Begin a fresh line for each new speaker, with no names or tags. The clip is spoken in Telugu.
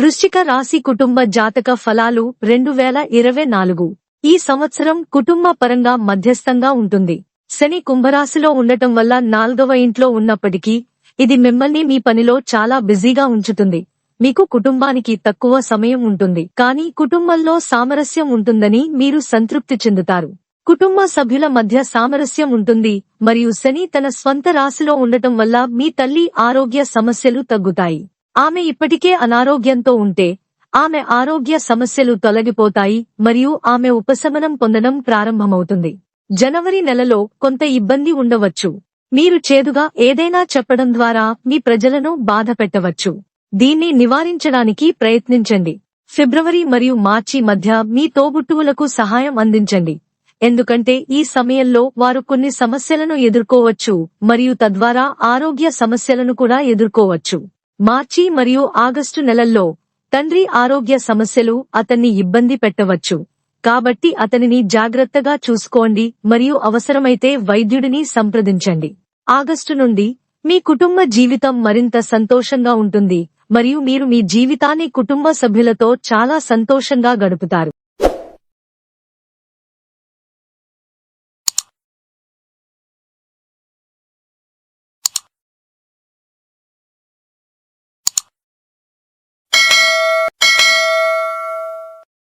వృశ్చిక రాశి కుటుంబ జాతక ఫలాలు రెండు వేల ఇరవై నాలుగు. ఈ సంవత్సరం కుటుంబ పరంగా మధ్యస్థంగా ఉంటుంది. శని కుంభరాశిలో ఉండటం వల్ల నాల్గవ ఇంట్లో ఉన్నప్పటికీ ఇది మిమ్మల్ని మీ పనిలో చాలా బిజీగా ఉంచుతుంది. మీకు కుటుంబానికి తక్కువ సమయం ఉంటుంది. కానీ కుటుంబంలో సామరస్యం ఉంటుందని మీరు సంతృప్తి చెందుతారు. కుటుంబ సభ్యుల మధ్య సామరస్యం ఉంటుంది మరియు శని తన స్వంత రాశిలో ఉండటం వల్ల మీ తల్లి ఆరోగ్య సమస్యలు తగ్గుతాయి. ఆమె ఇప్పటికే అనారోగ్యంతో ఉంటే ఆమె ఆరోగ్య సమస్యలు తొలగిపోతాయి మరియు ఆమె ఉపశమనం పొందడం ప్రారంభమవుతుంది. జనవరి నెలలో కొంత ఇబ్బంది ఉండవచ్చు. మీరు చేదుగా ఏదైనా చెప్పడం ద్వారా మీ ప్రజలను బాధ పెట్టవచ్చు. దీన్ని నివారించడానికి ప్రయత్నించండి. ఫిబ్రవరి మరియు మార్చి మధ్య మీ తోబుట్టువులకు సహాయం అందించండి. ఎందుకంటే ఈ సమయంలో వారు కొన్ని సమస్యలను ఎదుర్కోవచ్చు మరియు తద్వారా ఆరోగ్య సమస్యలను కూడా ఎదుర్కోవచ్చు. మార్చి మరియు ఆగస్టు నెలల్లో తండ్రి ఆరోగ్య సమస్యలు అతన్ని ఇబ్బంది పెట్టవచ్చు. కాబట్టి అతనిని జాగ్రత్తగా చూసుకోండి మరియు అవసరమైతే వైద్యుడిని సంప్రదించండి. ఆగస్టు నుండి మీ కుటుంబ జీవితం మరింత సంతోషంగా ఉంటుంది మరియు మీరు మీ జీవితాన్ని కుటుంబ సభ్యులతో చాలా సంతోషంగా గడుపుతారు.